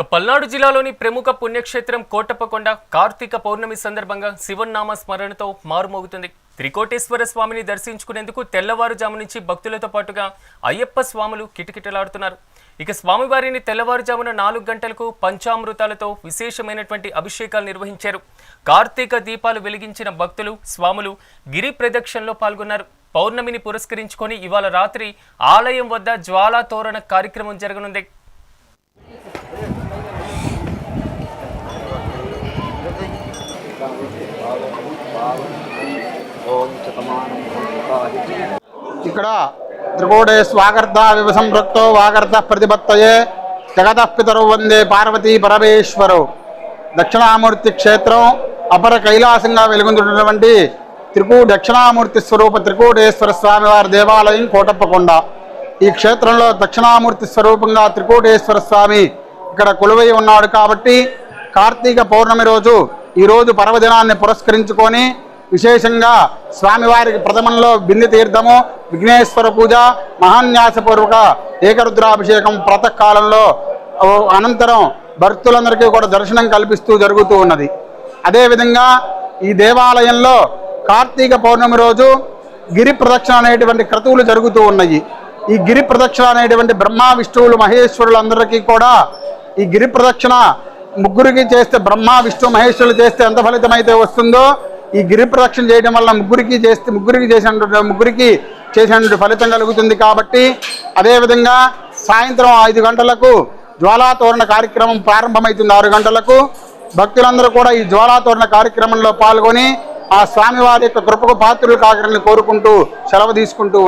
ఇక పల్నాడు జిల్లాలోని ప్రముఖ పుణ్యక్షేత్రం కోటప్పకొండ కార్తీక పౌర్ణమి సందర్భంగా శివనామ స్మరణతో మారుమోగుతుంది. త్రికోటేశ్వర స్వామిని దర్శించుకునేందుకు తెల్లవారుజాము నుంచి భక్తులతో పాటుగా అయ్యప్ప స్వాములు కిటకిటలాడుతున్నారు. ఇక స్వామివారిని తెల్లవారుజామున నాలుగు గంటలకు పంచామృతాలతో విశేషమైనటువంటి అభిషేకాలు నిర్వహించారు. కార్తీక దీపాలు వెలిగించిన భక్తులు స్వాములు గిరి ప్రదక్షిణలో పాల్గొన్నారు. పౌర్ణమిని పురస్కరించుకొని ఇవాళ రాత్రి ఆలయం వద్ద జ్వాలా తోరణ కార్యక్రమం జరగనుంది. ఇక్కడ త్రికోడే స్వాగర్త వివ సంపృక్తో వాగర్త ప్రతిపత్తయే జగత పితరు వందే పార్వతీ పరమేశ్వరు. దక్షిణామూర్తి క్షేత్రం అపర కైలాసంగా వెలుగుతున్నటువంటి త్రికూ దక్షిణామూర్తి స్వరూప త్రికూటేశ్వర స్వామి వారి దేవాలయం కోటప్పకొండ. ఈ క్షేత్రంలో దక్షిణామూర్తి స్వరూపంగా త్రికూటేశ్వర స్వామి ఇక్కడ కొలువై ఉన్నాడు కాబట్టి కార్తీక పౌర్ణమి రోజు ఈరోజు పర్వదినాన్ని పురస్కరించుకొని విశేషంగా స్వామివారికి ప్రథమంలో బింది తీర్థము విఘ్నేశ్వర పూజ మహాన్యాసపూర్వక ఏకరుద్రాభిషేకం ప్రాతకాలంలో అనంతరం భక్తులందరికీ కూడా దర్శనం కల్పిస్తూ జరుగుతూ ఉన్నది. అదేవిధంగా ఈ దేవాలయంలో కార్తీక పౌర్ణమి రోజు గిరి ప్రదక్షిణ అనేటువంటి క్రతువులు జరుగుతూ ఉన్నాయి. ఈ గిరి ప్రదక్షిణ అనేటువంటి బ్రహ్మ విష్ణువులు మహేశ్వరులందరికీ కూడా ఈ గిరి ప్రదక్షిణ ముగ్గురికి చేస్తే బ్రహ్మ విష్ణు మహేశ్వరులు చేస్తే ఎంత ఫలితం అయితే వస్తుందో ఈ గిరి ప్రదక్షిణ చేయడం వల్ల ముగ్గురికి చేస్తే ముగ్గురికి చేసినటువంటి ముగ్గురికి చేసినటువంటి ఫలితం కలుగుతుంది కాబట్టి అదేవిధంగా సాయంత్రం ఐదు గంటలకు జ్వాలాతోరణ కార్యక్రమం ప్రారంభమవుతుంది ఆరు గంటలకు. భక్తులందరూ కూడా ఈ జ్వాలాతోరణ కార్యక్రమంలో పాల్గొని ఆ స్వామివారి యొక్క కృపకు పాత్రులు కాగరని కోరుకుంటూ సెలవు తీసుకుంటూ